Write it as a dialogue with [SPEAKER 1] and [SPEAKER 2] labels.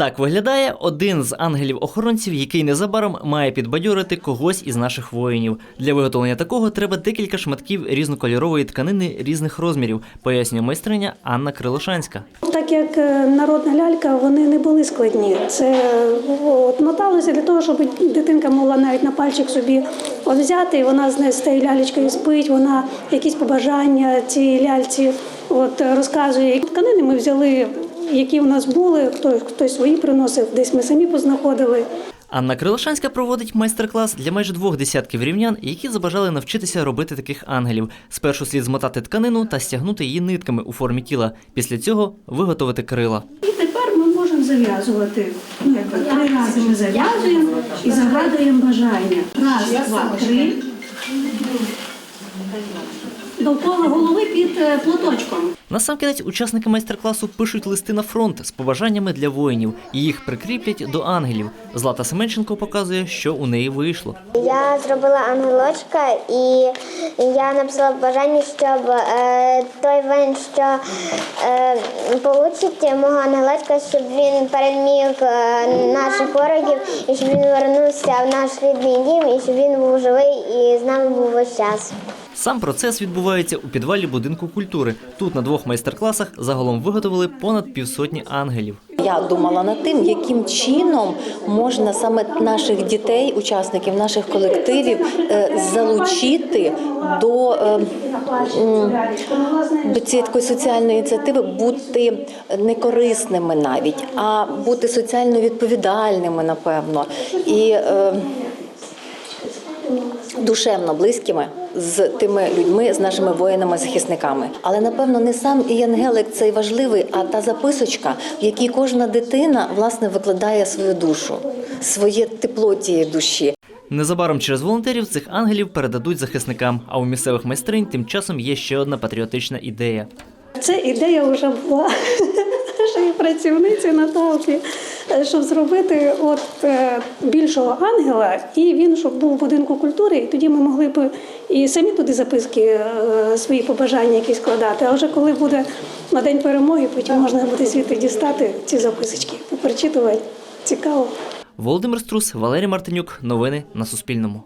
[SPEAKER 1] Так виглядає один з ангелів-охоронців, який незабаром має підбадьорити когось із наших воїнів. Для виготовлення такого треба декілька шматків різнокольорової тканини різних розмірів, пояснює майстриня Анна Крилошанська.
[SPEAKER 2] Так як е, народна лялька, вони не були складні. Це е, от, моталося для того, щоб дитинка могла навіть на пальчик собі взяти, і вона з тією лялечкою спить, вона якісь побажання цій ляльці от, розказує. Тканини ми взяли, які в нас були, хто, хтось свої приносив, десь ми самі познаходили.
[SPEAKER 1] Анна Крилошанська проводить майстер-клас для майже двох десятків рівнян, які забажали навчитися робити таких ангелів. Спершу слід змотати тканину та стягнути її нитками у формі тіла. Після цього виготовити крила.
[SPEAKER 2] І тепер ми можемо зав'язувати. Ну, якби три рази ми зав'язуємо і загадуємо бажання. Раз, два, три. Довкола голови під е, платочком.
[SPEAKER 1] Насамкінець учасники майстер-класу пишуть листи на фронт з побажаннями для воїнів і їх прикріплять до ангелів. Злата Семенченко показує, що у неї вийшло.
[SPEAKER 3] Я зробила ангелочка і я написала бажання, щоб е, той воїн, що е, получить мого ангелочка, щоб він переміг е, наших ворогів і щоб він вернувся в наш рідний дім, і щоб він був живий і з нами був весь час.
[SPEAKER 1] Сам процес відбувається у підвалі будинку культури. Тут на двох майстер-класах загалом виготовили понад півсотні ангелів.
[SPEAKER 4] Я думала над тим, яким чином можна саме наших дітей, учасників наших колективів, е, залучити до, е, до цієї такої соціальної ініціативи, бути не корисними навіть, а бути соціально відповідальними, напевно. І е, душевно близькими з тими людьми, з нашими воїнами-захисниками. Але напевно не сам і Єнгелик цей важливий, а та записочка, в якій кожна дитина власне викладає свою душу, своє тепло тієї душі.
[SPEAKER 1] Незабаром через волонтерів цих ангелів передадуть захисникам. А у місцевих майстринь тим часом є ще одна патріотична ідея.
[SPEAKER 2] Це ідея вже була нашої працівниці Наталки, щоб зробити от е, більшого ангела, і він щоб був в будинку культури, і тоді ми могли б і самі туди записки е, свої побажання якісь складати. А вже коли буде на день перемоги, потім можна буде звідти дістати ці записочки, поперечитувати. Цікаво.
[SPEAKER 1] Володимир Струс, Валерій Мартинюк. Новини на Суспільному.